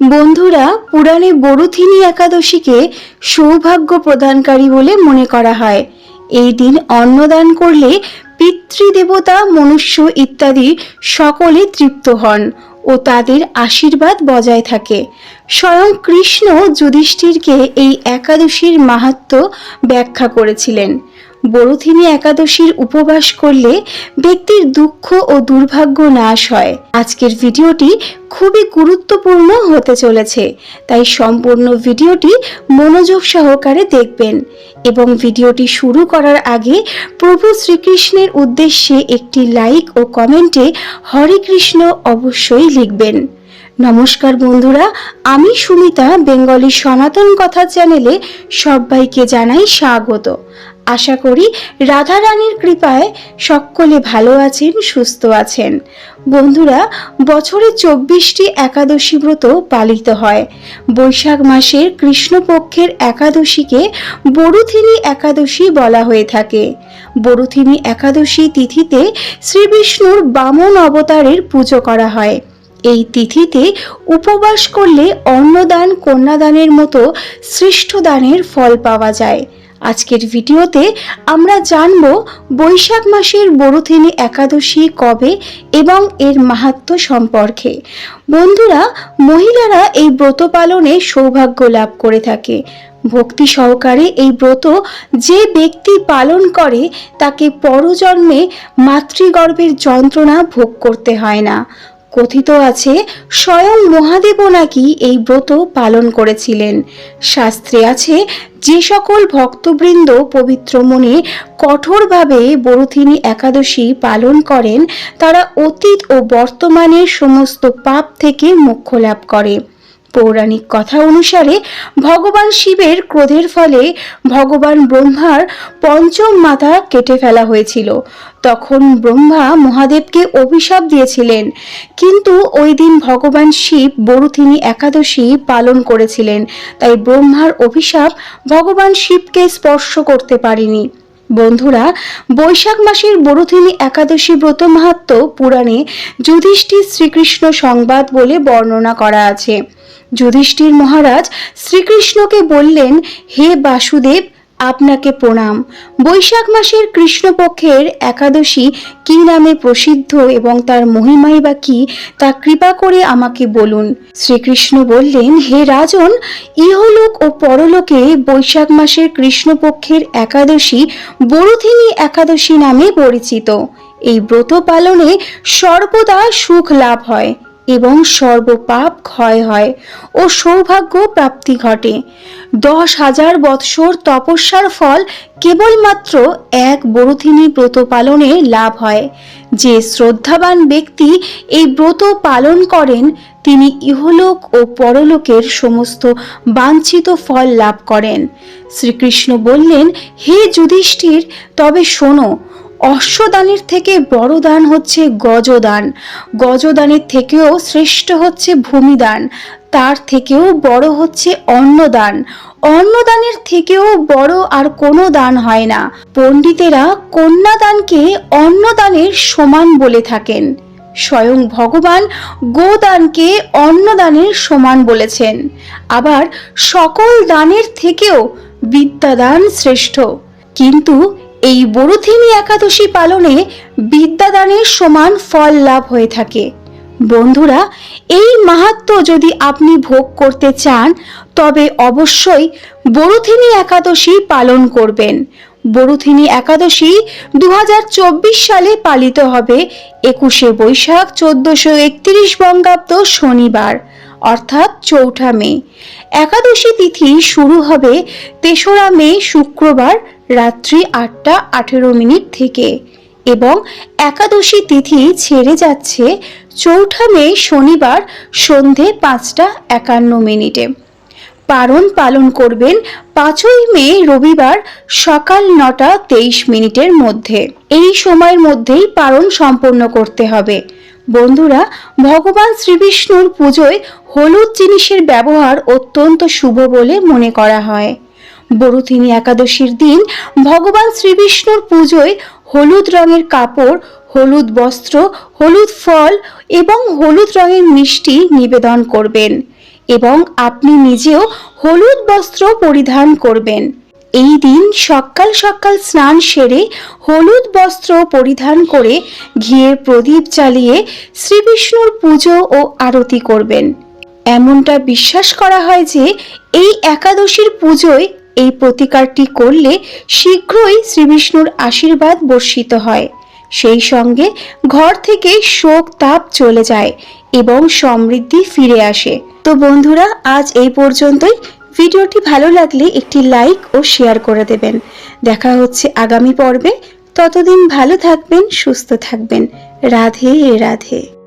বন্ধুরা, পুরাণে বরুথিনী একাদশীকে সৌভাগ্য প্রদানকারী বলে মনে করা হয়। এই দিন অন্নদান করলে পিতৃদেবতা, মনুষ্য ইত্যাদি সকলে তৃপ্ত হন ও তাদের আশীর্বাদ বজায় থাকে। স্বয়ং কৃষ্ণ যুধিষ্ঠিরকে এই একাদশীর মাহাত্ম্য ব্যাখ্যা করেছিলেন। বরুথিনী একাদশীর উপবাস করলে ব্যক্তির দুঃখ ও দুর্ভাগ্য নাশ হয়। আজকের ভিডিওটি খুবই গুরুত্বপূর্ণ হতে চলেছে, তাই সম্পূর্ণ ভিডিওটি মনোযোগ সহকারে দেখবেন এবং ভিডিওটি শুরু করার আগে প্রভু শ্রীকৃষ্ণের উদ্দেশ্যে একটি লাইক ও কমেন্টে হরে কৃষ্ণ অবশ্যই লিখবেন। নমস্কার বন্ধুরা, আমি সুমিতা, বেঙ্গলি সনাতন কথা চ্যানেলে সবাইকে জানাই স্বাগত। আশা করি রাধা রানীর কৃপায় সকলে ভালো আছেন, সুস্থ আছেন। বন্ধুরা, বছরে চব্বিশটি একাদশী ব্রত পালিত হয়। বৈশাখ মাসের কৃষ্ণপক্ষের একাদশীকে বরুথিনী একাদশী বলা হয়ে থাকে। বরুথিনী একাদশী তিথিতে শ্রীবিষ্ণুর বামন অবতারের পুজো করা হয়। এই তিথিতে উপবাস করলে অন্নদান কন্যাদানের মতো শ্রেষ্ঠ দানের ফল পাওয়া যায়। আজকের ভিডিওতে আমরা জানব বৈশাখ মাসের বরুথিনী একাদশী কবে এবং এর মাহাত্ম সম্পর্কে। বন্ধুরা, মহিলারা এই ব্রত পালনে সৌভাগ্য লাভ করে থাকে। ভক্তি সহকারে এই ব্রত যে ব্যক্তি পালন করে, তাকে পরজন্মে মাতৃগর্ভের যন্ত্রণা ভোগ করতে হয় না। কথিত আছে, স্বয়ং মহাদেবও নাকি এই ব্রত পালন করেছিলেন। শাস্ত্রে আছে, যে সকল ভক্তবৃন্দ পবিত্র মনে কঠোরভাবে বরুথিনী একাদশী পালন করেন, তারা অতীত ও বর্তমানের সমস্ত পাপ থেকে মোক্ষ লাভ করে। পৌরাণিক কথা অনুসারে ভগবান শিবের ক্রোধের ফলে ভগবান ব্রহ্মার পঞ্চম মাথা কেটে ফেলা হয়েছিল। তখন ব্রহ্মা মহাদেবকে অভিশাপ দিয়েছিলেন। কিন্তু ওই দিন ভগবান শিব বরুথিনী একাদশী পালন করেছিলেন। তাই ব্রহ্মার অভিশাপ ভগবান শিবকে স্পর্শ করতে পারেনি। বন্ধুরা, বৈশাখ মাসের বরুথিনী একাদশী ব্রত মাহাত্ম পুরাণে যুধিষ্ঠির শ্রীকৃষ্ণ সংবাদ বলে বর্ণনা করা আছে। যুধিষ্ঠির মহারাজ শ্রীকৃষ্ণকে বললেন, হে বাসুদেব, আপনাকে প্রণাম। বৈশাখ মাসের কৃষ্ণপক্ষের একাদশী কি নামে প্রসিদ্ধ এবং তার মহিমাই বা কি, তা কৃপা করে আমাকে বলুন। শ্রীকৃষ্ণ বললেন, হে রাজন, ইহলোক ও পরলোকে বৈশাখ মাসের কৃষ্ণপক্ষের একাদশী বরুথিনী একাদশী নামে পরিচিত। এই ব্রত পালনে সর্বদা সুখ লাভ হয়। এবং সর্বপাপ ক্ষয় হয় ও সৌভাগ্য প্রাপ্তি ঘটে। দশ হাজার বৎসর তপস্যার ফল কেবলমাত্র এক বরুথিনী ব্রত পালনে লাভ হয়। যে শ্রদ্ধাবান ব্যক্তি এই ব্রত পালন করেন, তিনি ইহলোক ও পরলোকের সমস্ত বাঞ্ছিত ফল লাভ করেন। শ্রীকৃষ্ণ বললেন, হে যুধিষ্ঠির, তবে শোনো অশ্বদানের থেকে বড় দান হচ্ছে গজদান। গজদানের থেকেও শ্রেষ্ঠ হচ্ছে ভূমিদান। তার থেকেও বড় হচ্ছে অন্নদান। অন্নদানের থেকেও বড় আর কোনো দান হয় না। পণ্ডিতেরা কন্যাদানকে অন্নদানের সমান বলে থাকেন। স্বয়ং ভগবান গোদানকে অন্নদানের সমান বলেছেন। আবার সকল দানের থেকেও বিদ্যাদান শ্রেষ্ঠ। কিন্তু এই বরুথিনী একাদশী পালনে বিদ্যাদানের সমান ফল লাভ হয়ে থাকে। বন্ধুরা, এই মাহাত্ম যদি আপনি ভোগ করতে চান, তবে অবশ্যই বরুথিনী একাদশী পালন করবেন। বরুথিনী একাদশী দু হাজার চব্বিশ সালে পালিত হবে একুশে বৈশাখ চোদ্দশো একত্রিশ বঙ্গাব্দ শনিবার। অর্থাৎ চৌঠা মে। একাদশী তিথি শুরু হবে তেসরা মে শুক্রবার রাত্রি আটটা আঠেরো মিনিট থেকে এবং একাদশী তিথি ছেড়ে যাচ্ছে চৌঠা মে শনিবার সন্ধে পাঁচটা একান্ন মিনিটে। পারণ পালন করবেন পাঁচই মে রবিবার সকাল নটা তেইশ মিনিটের মধ্যে। এই সময়ের মধ্যেই পারণ সম্পন্ন করতে হবে। বন্ধুরা, ভগবান শ্রীবিষ্ণুর পুজোয় হলুদ জিনিসের ব্যবহার অত্যন্ত শুভ বলে মনে করা হয়। বরুথিনী একাদশীর দিন ভগবান শ্রীবিষ্ণুর পুজোয় হলুদ রঙের কাপড়, হলুদ বস্ত্র, হলুদ ফল এবং হলুদ রঙের মিষ্টি নিবেদন করবেন এবং আপনি নিজেও হলুদ বস্ত্র পরিধান করবেন। এই দিন সকাল সকাল স্নান সেরে হলুদ বস্ত্র পরিধান করে ঘিয়ের প্রদীপ জ্বালিয়ে শ্রীবিষ্ণুর পুজো ও আরতি করবেন। এমনটা বিশ্বাস করা হয় যে এই একাদশীর পুজোয় এই প্রতিকারটি করলে শীঘ্রই শ্রীবিষ্ণুর আশীর্বাদ বর্ষিত হয়। সেই সঙ্গে ঘর থেকে শোক তাপ চলে যায় এবং সমৃদ্ধি ফিরে আসে। তো বন্ধুরা, আজ এই পর্যন্তই। ভিডিওটি ভালো লাগলে একটি লাইক ও শেয়ার করে দেবেন। দেখা হচ্ছে আগামী পর্বে। ততদিন ভালো থাকবেন, সুস্থ থাকবেন। রাধে রাধে।